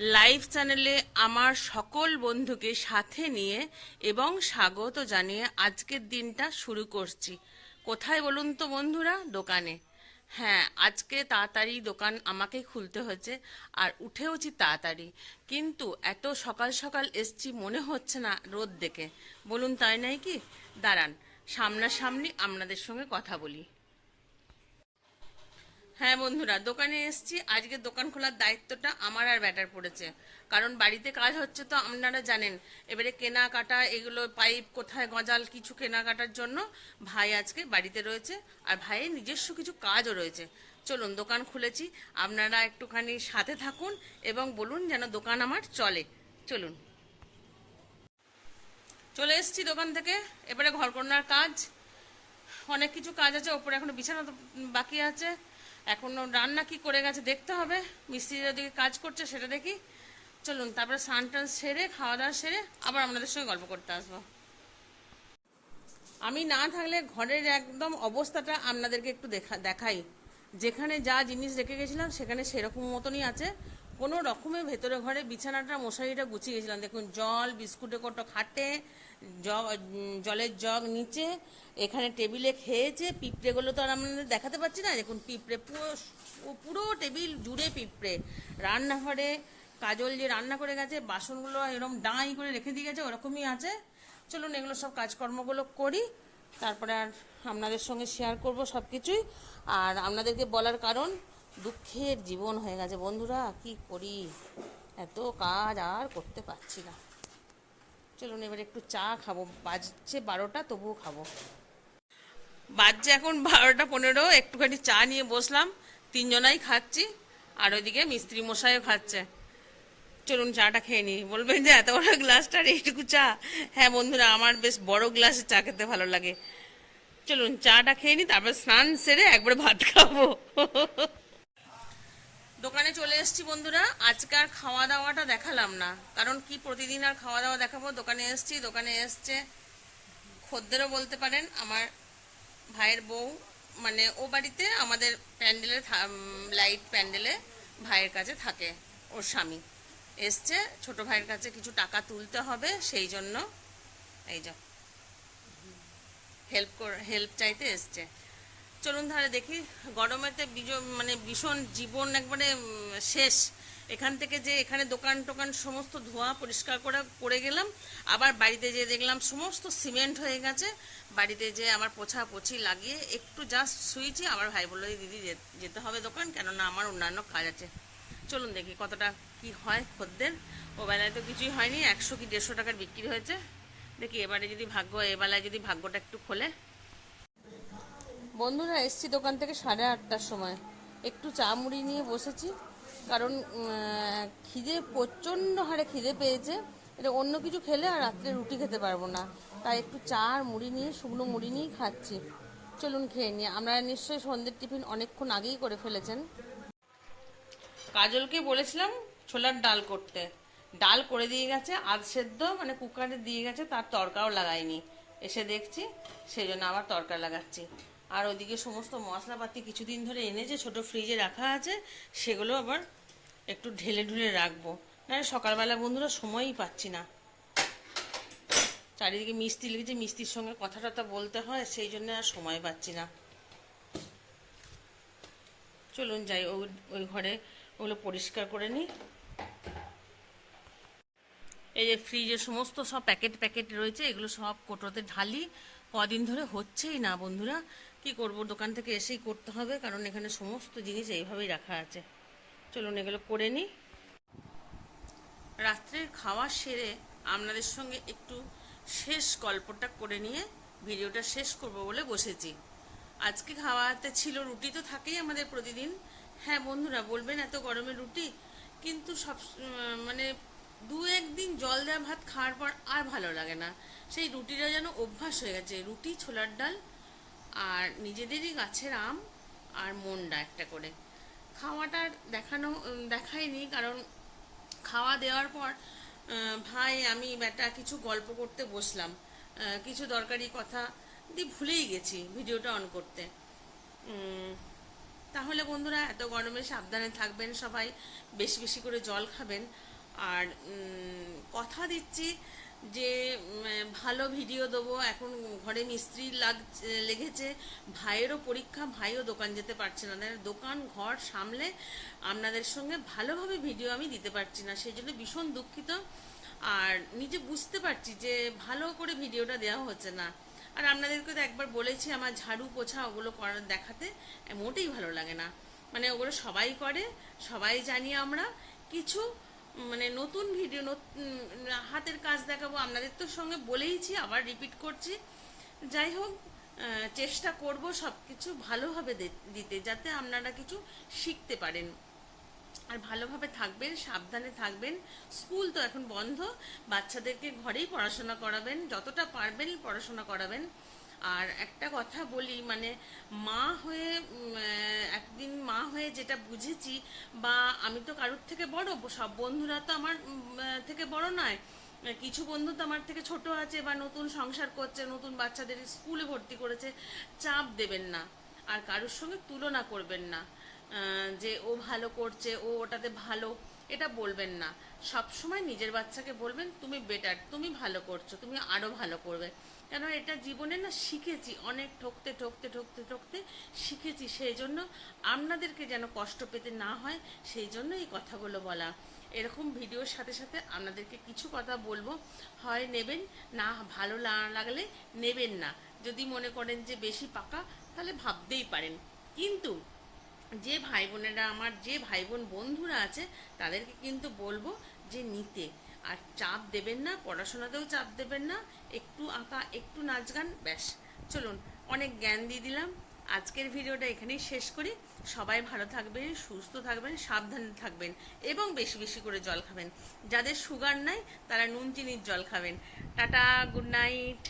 Live চ্যানেলে আমার সকল বন্ধুকে সাথে নিয়ে এবং স্বাগত জানিয়ে আজকের দিনটা শুরু করছি। কোথায় বলুন তো বন্ধুরা? দোকানে। হ্যাঁ আজকে তাড়াতাড়ি দোকান আমাকেই খুলতে হয়েছে আর উঠেওছি তাড়াতাড়ি। কিন্তু এত সকাল সকাল এসছি, মনে হচ্ছে না রোদ দেখে। বলুন, তাই নাই কি? দাঁড়ান, সামনাসামনি আপনাদের সঙ্গে কথা বলি। হ্যাঁ বন্ধুরা, দোকানে এসেছি। আজকে দোকান খোলার দায়িত্বটা আমার আর ব্যাটার পড়েছে। কারণ বাড়িতে কাজ হচ্ছে তো আপনারা জানেন, এবারে কেনাকাটা, এগুলো পাইপ কোথায় গজাল, কিছু কেনাকাটার জন্য ভাই আজকে বাড়িতে রয়েছে আর ভাইয়ের নিজস্ব কিছু কাজও রয়েছে। চলুন, দোকান খুলেছি। আপনারা একটুখানি সাথে থাকুন এবং বলুন যেন দোকান আমার চলে। চলুন। চলে এসছি দোকান থেকে। এবারে ঘর কন্যার কাজ। অনেক কিছু কাজ আছে, ওপরে এখনও বিছানা বাকি আছে। এখনও রান্না কি করে গেছে দেখতে হবে। মিস্ত্রিরা দিকে কাজ করছে সেটা দেখি। চলুন, তারপরে স্নান টান সেরে, খাওয়া দাওয়া সেরে আবার আপনাদের সঙ্গে গল্প করতে আসব। আমি না থাকলে ঘরের একদম অবস্থাটা আপনাদেরকে একটু দেখা, দেখাই। যেখানে যা জিনিস রেখে গেছিলাম, সেখানে সেরকম মতনই আছে। কোনো রকমের ভেতরে ঘরে বিছানাটা, মশারিটা গুছিয়ে গেছিলাম। দেখুন, জল, বিস্কুটে কটো খাটে জলের জগ নিচে, এখানে টেবিলে খেয়েছে, পিঁপড়েগুলো তো আর আপনাদের দেখাতে পাচ্ছি না, দেখুন পিঁপড়ে, পুরো পুরো টেবিল জুড়ে পিঁপড়ে। রান্নাঘরে কাজল যে রান্না করে গেছে, বাসনগুলো এরকম ডাঁই করে রেখে দিয়ে গেছে, ওরকমই আছে। চলুন এগুলো সব কাজকর্মগুলো করি, তারপরে আর আপনাদের সঙ্গে শেয়ার করব সব কিছুই আর আপনাদেরকে বলার কারণ, দুঃখের জীবন হয়ে গেছে বন্ধুরা, কি করি? এত কাজ আর করতে পারছি না। চলুন এবার একটু চা খাব। বাজছে বারোটা, তবুও খাব। বাজছে এখন বারোটা পনেরো, একটুখানি চা নিয়ে বসলাম। তিনজনাই খাচ্ছি, আর ওইদিকে মিস্ত্রি মশাইও খাচ্ছে। চলুন চাটা খেয়ে নিই। বলবেন যে এত বড় গ্লাসটা এইটুকু চা? হ্যাঁ বন্ধুরা, আমার বেশ বড় গ্লাসে চা খেতে ভালো লাগে। চলুন চাটা খেয়ে নিই, তারপর স্নান সেরে একবারে ভাত খাব। দোকানে চলে এসেছি বন্ধুরা। আজকে আর খাওয়া দাওয়াটা দেখালাম না। কারণ কি প্রতিদিন আর খাওয়া দাওয়া দেখাবো? দোকানে এসেছি, দোকানে এসছে খদ্দেরও বলতে পারেন। আমার ভাইয়ের বউ মানে ও বাড়িতে আমাদের প্যান্ডেলে লাইট প্যান্ডেলে ভাইয়ের কাছে থাকে, ওর স্বামী। এসছে, ছোট ভাইয়ের কাছে কিছু টাকা তুলতে হবে, সেই জন্য এই যা হেল্প হেল্প চাইতে এসছে। চলুন তাহলে দেখি গরমেতে মানে ভীষণ জীবন একবারে শেষ। এখান থেকে যে এখানে দোকান টোকান সমস্ত ধোয়া পরিষ্কার করে করে গেলাম। আবার বাড়িতে যে দেখলাম সমস্ত সিমেন্ট হয়ে গেছে। বাড়িতে যে আমার পোছা পছি লাগিয়ে একটু জাস্ট শুয়েছি। আমার ভাই বলল, "এই দিদি যেতে হবে দোকান, কেননা আমার অন্যান্য কাজ আছে। চলুন দেখি কতটা কি হয় খদ্দের। ও বেলায় তো কিছুই হয়নি। একশো কি দেড়শো টাকার বিক্রি হয়েছে। দেখি এবারে যদি ভাগ্য, এবেলায় যদি ভাগ্যটা একটু খোলে। বন্ধুরা, এসছি দোকান থেকে সাড়ে আটটার সময়। একটু চা মুড়ি নিয়ে বসেছি, কারণ খিদে প্রচণ্ড হারে খিদে পেয়েছে। এটা অন্য কিছু খেলে আর রাত্রে রুটি খেতে পারব না। তাই একটু চা আর মুড়ি নিয়ে, শুকনো মুড়ি নিয়েই খাচ্ছি। চলুন খেয়ে নিই। আপনারা নিশ্চয়ই সন্ধ্যের টিফিন অনেকক্ষণ আগেই করে ফেলেছেন। কাজলকে বলেছিলাম ছোলার ডাল করতে। ডাল করে দিয়ে গেছে, আধ সেদ্ধ মানে কুকারে দিয়ে গেছে, তার তরকাও লাগায়নি এসে দেখছি সেই জন্য আবার তরকা লাগাচ্ছি। আর ওদিকে সমস্ত মশলাপাতি কিছুদিন ধরে এনেছে ছোট ফ্রিজে রাখা আছে, সেগুলো আবার একটু ঢেলে ঢুলে রাখব। না সকালবেলা বন্ধুরা সময়ই পাচ্ছি না। চারিদিকে মিস্ত্রি লেগেছে মিস্ত্রির সঙ্গে কথা টথা বলতে হয়, সেই জন্য আর সময় পাচ্ছি না। চলুন যাই, ওই ওই ঘরে ওগুলো পরিষ্কার করে নিই। এই যে ফ্রিজে সমস্ত সব প্যাকেট প্যাকেট রয়েছে, এগুলো সব কোটোতে ঢালি। কদিন ধরে হচ্ছেই না বন্ধুরা। কি করব? দোকান থেকে এসেই করতে হবে, কারণ এখানে সমস্ত জিনিস এইভাবেই রাখা আছে। চলুন, এগুলো করে নিই। রাত্রের খাওয়া সেরে আপনাদের সঙ্গে একটু শেষ গল্পটা করে নিয়ে ভিডিওটা শেষ করব বলে বসেছি। আজকে খাওয়াতে ছিল রুটি তো থাকেই আমাদের প্রতিদিন। হ্যাঁ বন্ধুরা, বলবেন এত গরমে রুটি? কিন্তু সব মানে দু একদিন জল দেওয়া ভাত খাওয়ার পর আর ভালো লাগে না। সেই রুটিটা যেন অভ্যাস হয়ে গেছে। রুটি, ছোলার ডাল আর নিজেদেরই গাছের আম আর মন্ডা একটা করে। খাওয়াটা দেখানো দেখায়নি কারণ খাওয়া দেওয়ার পর ভাই আমি ব্যাটা কিছু গল্প করতে বসলাম। কিছু দরকারি কথা দিয়ে ভুলেই গেছি ভিডিওটা অন করতে। তাহলে বন্ধুরা এত গরমে সাবধানে থাকবেন সবাই, বেশি বেশি করে জল খাবেন। আর কথা দিচ্ছি যে ভালো ভিডিও দেবো, এখন ঘরে মিস্ত্রি লাগ, লেগেছে, ভাইয়েরও পরীক্ষা, ভাইও দোকান যেতে পারছে না। দোকান, ঘর সামলে আপনাদের সঙ্গে ভালোভাবে ভিডিও আমি দিতে পারছি না। সেই জন্য ভীষণ দুঃখিত। আর নিজে বুঝতে পারছি যে, ভালো করে ভিডিওটা দেওয়া হচ্ছে না। আর আপনাদেরকে তো একবার বলেছি, আমার ঝাড়ু পোছা ওগুলো করার দেখাতে মোটেই ভালো লাগে না। মানে ওগুলো সবাই করে, সবাই জানি আমরা। কিছু মানে নতুন ভিডিও হাতের কাজ দেখাবো, আপনাদের তো সঙ্গে বলেইছি, আবার রিপিট করছি। যাই হোক চেষ্টা করব সব কিছু ভালোভাবে দিতে, যাতে আপনারা কিছু শিখতে পারেন। আর ভালোভাবে থাকবেন, সাবধানে থাকবেন। স্কুল তো এখন বন্ধ, বাচ্চাদেরকে ঘরেই পড়াশোনা করাবেন, যতটা পারবেন পড়াশোনা করাবেন। আর একটা কথা বলি মানে মা হয়ে একদিন মা হয়ে যেটা বুঝেছি, বা আমি তো কারোর থেকে বড়, সব বন্ধুরা তো আমার থেকে বড় নয়, কিছু বন্ধু তো আমার থেকে ছোট আছে, বা নতুন সংসার করছে, নতুন বাচ্চাদের স্কুলে ভর্তি করেছে, চাপ দেবেন না, আর কারোর সঙ্গে তুলনা করবেন না যে ও ভালো করছে, ও ওটাতে ভালো, এটা বলবেন না। সব সময় নিজের বাচ্চাকে বলবেন, তুমি বেটার তুমি ভালো করছ, তুমি আরও ভালো করবে। কেন এটা জীবনে না শিখেছি, অনেক ঠকতে ঠকতে ঠকতে ঠকতে শিখেছি। সেই জন্য আপনাদেরকে যেন কষ্ট পেতে না হয় সেই জন্য এই কথাগুলো বলা। এরকম ভিডিওর সাথে সাথে আপনাদেরকে কিছু কথা বলব। হয় নেবেন, না ভালো না লাগলে নেবেন না। যদি মনে করেন যে বেশি পাকা, তাহলে ভাবতেই পারেন। কিন্তু যে ভাই বোনেরা, আমার যে ভাই বোন বন্ধুরা আছে, তাদেরকে কিন্তু বলব যে নিতে। আর চাপ দেবেন না, পড়াশোনাতেও চাপ দেবেন না, একটু আঁকা, একটু নাচ গান, ব্যাস। চলুন, অনেক জ্ঞান দিয়ে দিলাম। আজকের ভিডিওটা এখানেই শেষ করি। সবাই ভালো থাকবেন, সুস্থ থাকবেন, সাবধানে থাকবেন এবং বেশি বেশি করে জল খাবেন। যাদের সুগার নাই, তারা নুন, চিনির জল খাবেন। Tata good night